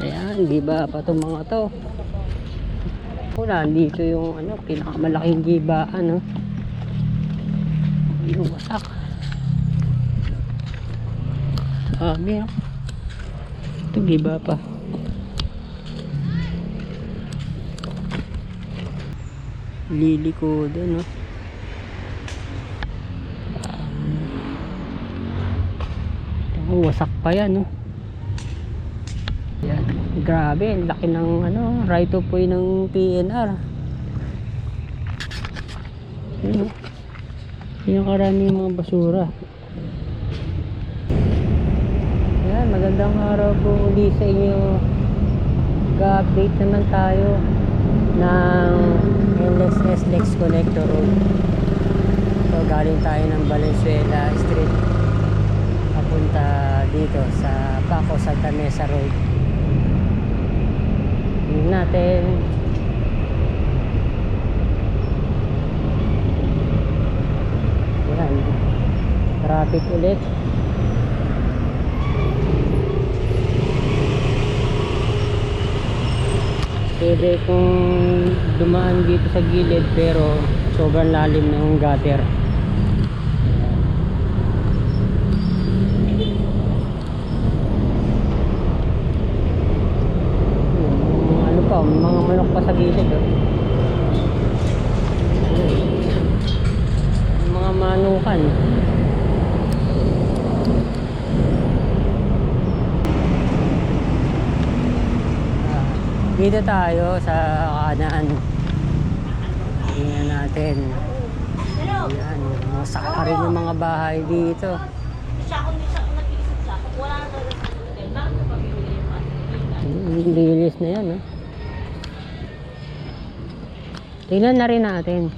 Ayan, giba pa itong mga to. Wala, dito yung ano, pinakamalaking giba, ano. Yung wasak. Dami, ah. Ito, giba pa. Lili ko doon, no. Oh, wasak pa yan, no. Grabe, laki ng ano, right of way ng PNR. Oh. Yun yung karami yung mga basura. Yan, magandang araw po uli sa inyo. Ga-update naman tayo ng LSS Lex Connector Road. So, galing tayo ng Valenzuela Street papunta dito sa Paco Santa Mesa Road. Tingnan natin. Yan. Traffic ulit. Pwede kung dumaan dito sa gilid pero sobrang lalim ng gutter. Yung ano pa, may mga manok pa sa gilid. Oh. Mga manukan. Ah, Dito tayo sa kanan. Tingnan natin. Ayan, masak pa rin yung mga bahay dito. siya kung di siya Tingnan na rin natin.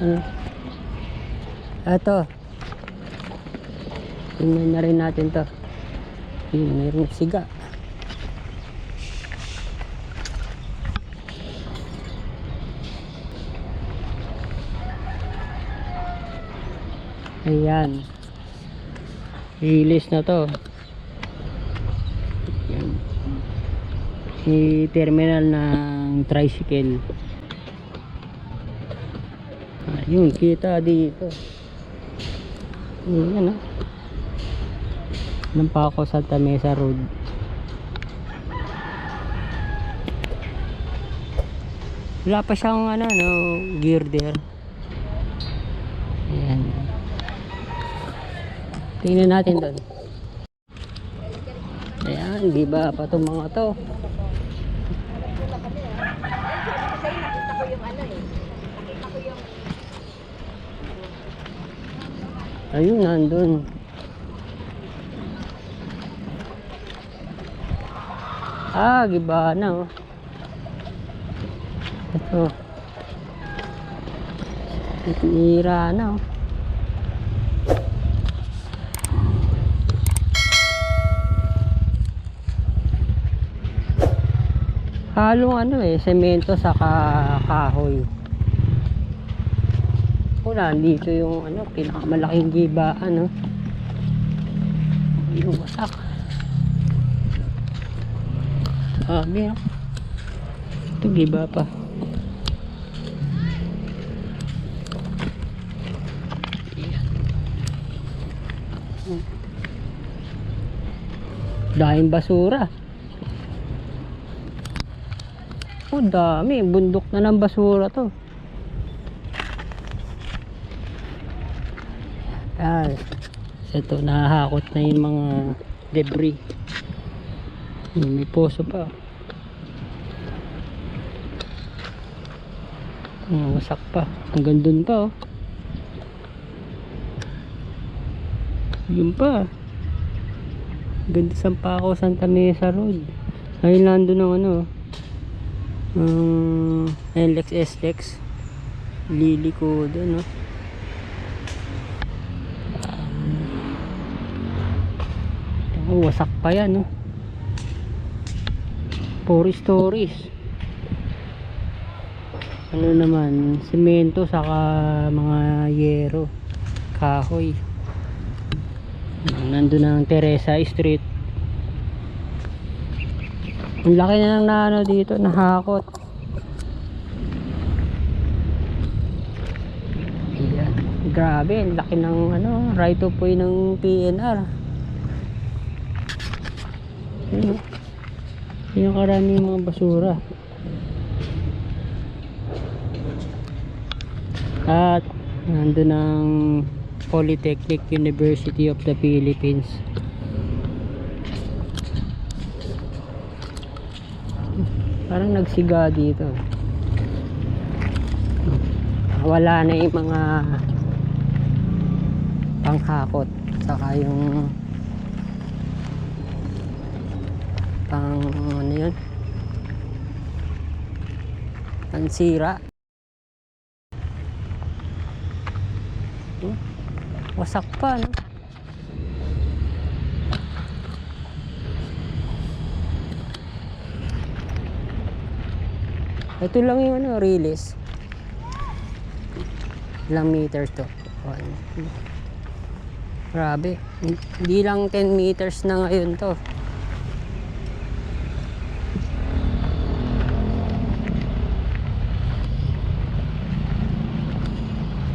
Hmm. Ito. Tingnan na rin natin to. Hmm, mayroong siga. Ayan. Release na to. Ayan. I-terminal ng tricycle. Ayun, kita dito. Ayan ah. Nang pa ako sa Tamesa Road. Wala pa siyang ano, no, gear there. Ayan. Tingnan natin doon. Ayan, di ba pa itong mga to? Ayun, nandun. Ah, giba na oh. Ito. Itira na oh. Halong ano eh, semento sa kahoy. Wala, dito yung ano, pinakamalaking giba, ano. Yung wasak. Ah, meron. Ito giba pa. Dahil basura. Oh, dami. Bundok na ng basura to. Yan. Ito, nahahakot na yung mga debris. May poso pa. Wasak pa. Hanggang dun pa, oh. Yun pa. Ganda sa Paco, Santa Mesa Road. Ayun lang doon ng ano. Um, LX SX. Lili ko doon, no. Oh, wasak pa yan, no. Four stories. Ano naman, semento saka mga yero, kahoy. Nandun ang Teresa Street. Ang laki na ng naano dito, nahakot. Ayan. Grabe, ang laki ng ano, right of way ng PNR. Yung karami mga basura. At nandun ang Polytechnic University of the Philippines. Parang nagsiga dito. Wala na yung mga panghakot. Saka yung pang ano yun pansira Hmm? wasak pa no ito lang yung ano release. Ilang meters to. Grabe. Hindi lang 10 meters na ngayon to.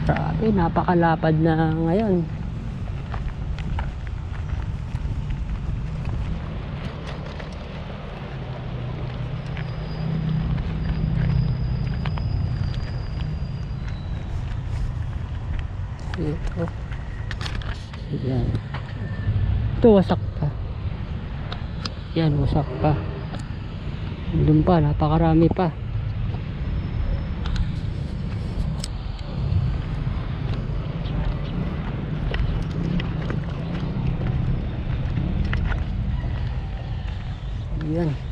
Grabe, napakalapad na ngayon. Ito. Yan. Ito, wasak pa. Yan, wasak pa. Doon pa, napakarami pa. Yan.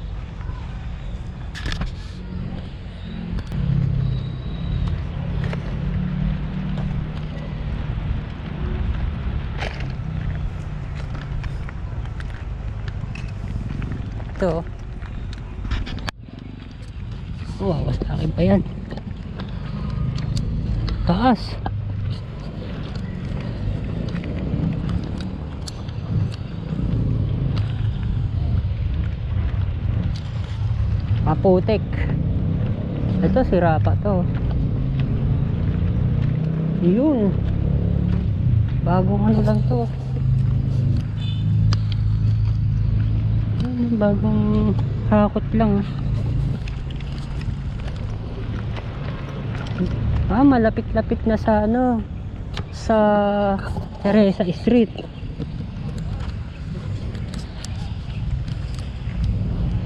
Ito. Oh, awas sa akin pa yan. Taas. Maputik. Ito sira pa to. Yun. Bagong ano lang to. Bagong hakot lang. Ah, malapit-lapit na sa ano sa Teresa Street.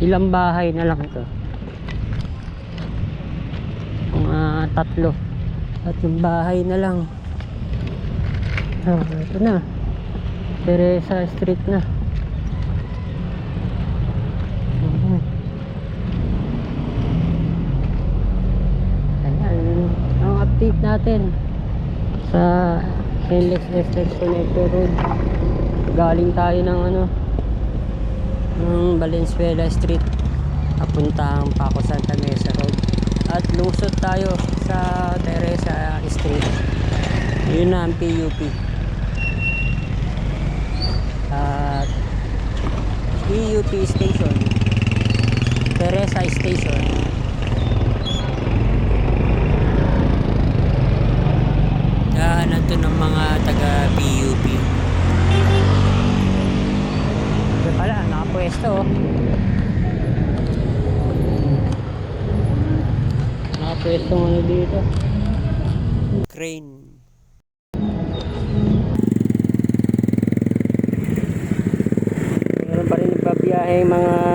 Ilang bahay na lang to. Mga tatlo. Tatlong bahay na lang. Oh, ito na. Teresa Street na. Mhm. Ayan. Ang update natin sa NLEX Estes Connector Road. Galing tayo ng ano ng Valenzuela Street. Papuntang Paco Santa Mesa Road. At lungsod tayo sa Teresa Street. Yun na ang PUP at PUP Station. Teresa Station daanan to ng mga taga PUP ito pala, nakapwesto oh. Nakapwesto ano dito. Crane. Meron pa rin nagbabiyahe mga